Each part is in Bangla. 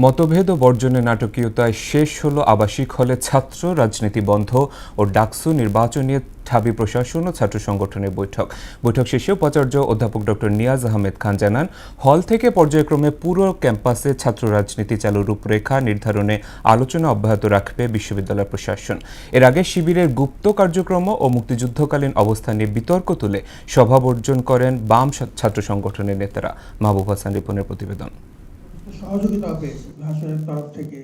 মতভেদ ও বর্জনের নাটকীয়তায় শেষ হলো আবাসিক হলে ছাত্র, রাজনীতি বন্ধ ও ডাকসু নির্বাচন নিয়ে ঢাবি প্রশাসন ও ছাত্র সংগঠনের বৈঠক। বৈঠক শেষে উপাচার্য অধ্যাপক ডক্টর নিয়াজ আহমেদ খান জানান, হল থেকে পর্যায়ক্রমে পুরো ক্যাম্পাসে ছাত্র রাজনীতি চালুর রূপরেখা নির্ধারণে আলোচনা অব্যাহত রাখবে বিশ্ববিদ্যালয় প্রশাসন। এর আগে শিবিরের গুপ্ত কার্যক্রম ও মুক্তিযুদ্ধকালীন অবস্থা নিয়ে বিতর্ক তুলে সভা বর্জন করেন বাম ছাত্র সংগঠনের নেতারা। মাহবুব হাসান রিপনের প্রতিবেদন। সহযোগিতা পেয়েছি ভাষণের তরফ থেকে।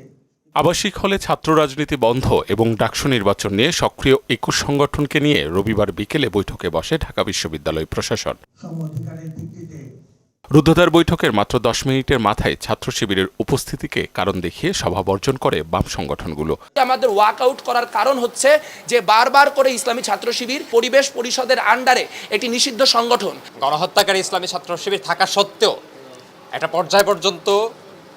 আবাসিক হলে ছাত্র রাজনীতি বন্ধ এবং ডাকসু নির্বাচন নিয়ে সক্রিয় একুশ সংগঠনকে নিয়ে রবিবার বিকেলে বৈঠকে বসে ঢাকা বিশ্ববিদ্যালয় প্রশাসন। রুদ্ধদ্বার বৈঠকের মাত্র দশ মিনিটের মাথায় ছাত্র শিবিরের উপস্থিতিকে কারণ দেখিয়ে সভা বর্জন করে বাম সংগঠনগুলো। আমাদের ওয়াক আউট করার কারণ হচ্ছে যে বারবার করে ইসলামী ছাত্র শিবির পরিবেশ পরিষদের আন্ডারে একটি নিষিদ্ধ সংগঠন। গণহত্যাকারী ইসলামী ছাত্র শিবির থাকা সত্ত্বেও একটা পর্যায় পর্যন্ত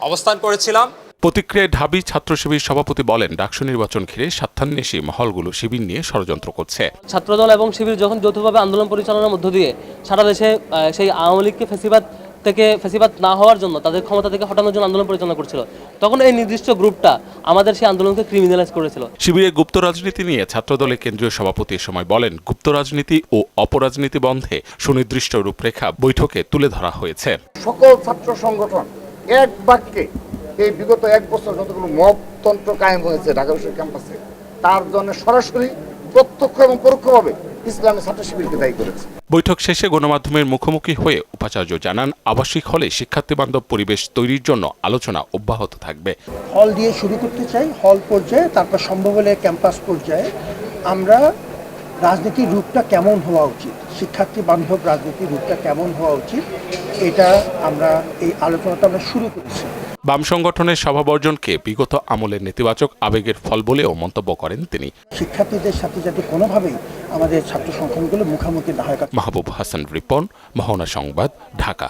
অবস্থান করেছিলাম। প্রতিক্রিয়ায় ঢাবি ছাত্র শিবির সভাপতি বলেন ডাকসু নির্বাচন ঘিরে স্বার্থান্বেষী মহলগুলো শিবির নিয়ে ষড়যন্ত্র করছে। ছাত্রদল এবং শিবির যখন যৌথভাবে আন্দোলন পরিচালনার মধ্য দিয়ে সারা দেশে সেই আওয়ামী লীগকে ফেসিবাদ থেকে ফেসিবাদ না হওয়ার জন্য তাদের ক্ষমতা থেকে হটানোর জন্য আন্দোলন পরিচালনা করছিল তখন এই নির্দিষ্ট গ্রুপটা আমাদের সেই আন্দোলনকে ক্রিমিনালাইজ করেছিল। শিবিরের গুপ্ত রাজনীতি নিয়ে ছাত্রদলের কেন্দ্রীয় সভাপতি সময় বলেন গুপ্ত রাজনীতি ও অপরাজনীতি বন্ধে সুনির্দিষ্ট রূপরেখা বৈঠকে তুলে ধরা হয়েছে। সকল ছাত্র সংগঠন এক বাক্যে এই বিগত এক বছর যতগুলো মবতন্ত্র কায়েম হয়েছে ঢাকা বিশ্ববিদ্যালয় ক্যাম্পাসে তার জন্য সরাসরি প্রত্যক্ষ এবং পরোক্ষভাবে ইসলামী ছাত্র শিবিরকে দায়ী করেছে। বৈঠক শেষে গণমাধ্যমের মুখোমুখি হয়ে উপাচার্য জানান আবাসিক হলে শিক্ষার্থী বান্ধব পরিবেশ তৈরির জন্য আলোচনা অব্যাহত থাকবে। হল দিয়ে শুরু করতে চাই হল পর্যায়ে তারপর সম্ভব হলে ক্যাম্পাস পর্যায়ে আমরা রাজনীতির রূপটা কেমন হওয়া উচিত? শিক্ষার্থী বান্ধব রাজনীতির রূপটা কেমন হওয়া উচিত? এটা আমরা এই আলোচনাটা আমরা শুরু করেছি। বাম সংগঠনের সভাবর্জনকে বিগত আমলের নেতিবাচক আবেগের ফল বলেও মন্তব্য করেন তিনি। শিক্ষার্থীদের সাথে যাতে কোনোভাবেই আমাদের ছাত্র সংগঠনগুলো মুখোমুখি না হয়। মাহবুব হাসান রিপন মহনা সংবাদ ঢাকা।